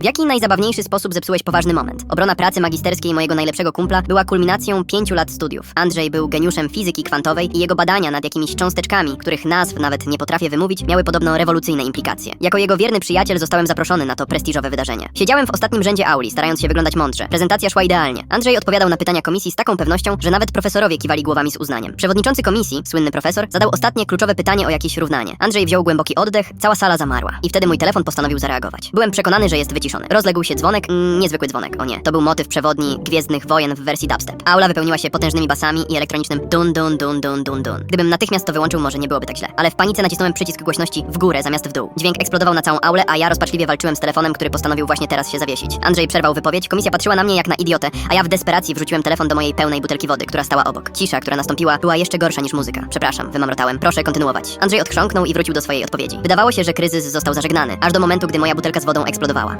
W jaki najzabawniejszy sposób zepsułeś poważny moment? Obrona pracy magisterskiej mojego najlepszego kumpla była kulminacją pięciu lat studiów. Andrzej był geniuszem fizyki kwantowej i jego badania nad jakimiś cząsteczkami, których nazw nawet nie potrafię wymówić, miały podobno rewolucyjne implikacje. Jako jego wierny przyjaciel zostałem zaproszony na to prestiżowe wydarzenie. Siedziałem w ostatnim rzędzie auli, starając się wyglądać mądrze. Prezentacja szła idealnie. Andrzej odpowiadał na pytania komisji z taką pewnością, że nawet profesorowie kiwali głowami z uznaniem. Przewodniczący komisji, słynny profesor, zadał ostatnie kluczowe pytanie o jakieś równanie. Andrzej wziął głęboki oddech, cała sala zamarła. I wtedy mój telefon postanowił zareagować. Byłem przekonany, że jest wyciszony. Rozległ się dzwonek, mm, niezwykły dzwonek, o nie. To był motyw przewodni Gwiezdnych Wojen w wersji dubstep. Aula wypełniła się potężnymi basami i elektronicznym dun dun dun dun dun dun. Gdybym natychmiast to wyłączył, może nie byłoby tak źle. Ale w panice nacisnąłem przycisk głośności w górę zamiast w dół. Dźwięk eksplodował na całą aulę, a ja rozpaczliwie walczyłem z telefonem, który postanowił właśnie teraz się zawiesić. Andrzej przerwał wypowiedź, komisja patrzyła na mnie jak na idiotę, a ja w desperacji wrzuciłem telefon do mojej pełnej butelki wody, która stała obok. Cisza, która nastąpiła, była jeszcze gorsza niż muzyka. Przepraszam, wymamrotałem. Proszę kontynuować. Andrzej odchrząknął i wrócił do swojej odpowiedzi. Wydawało się, że kryzys został zażegnany, aż do momentu, gdy moja butelka z wodą eksplodowała.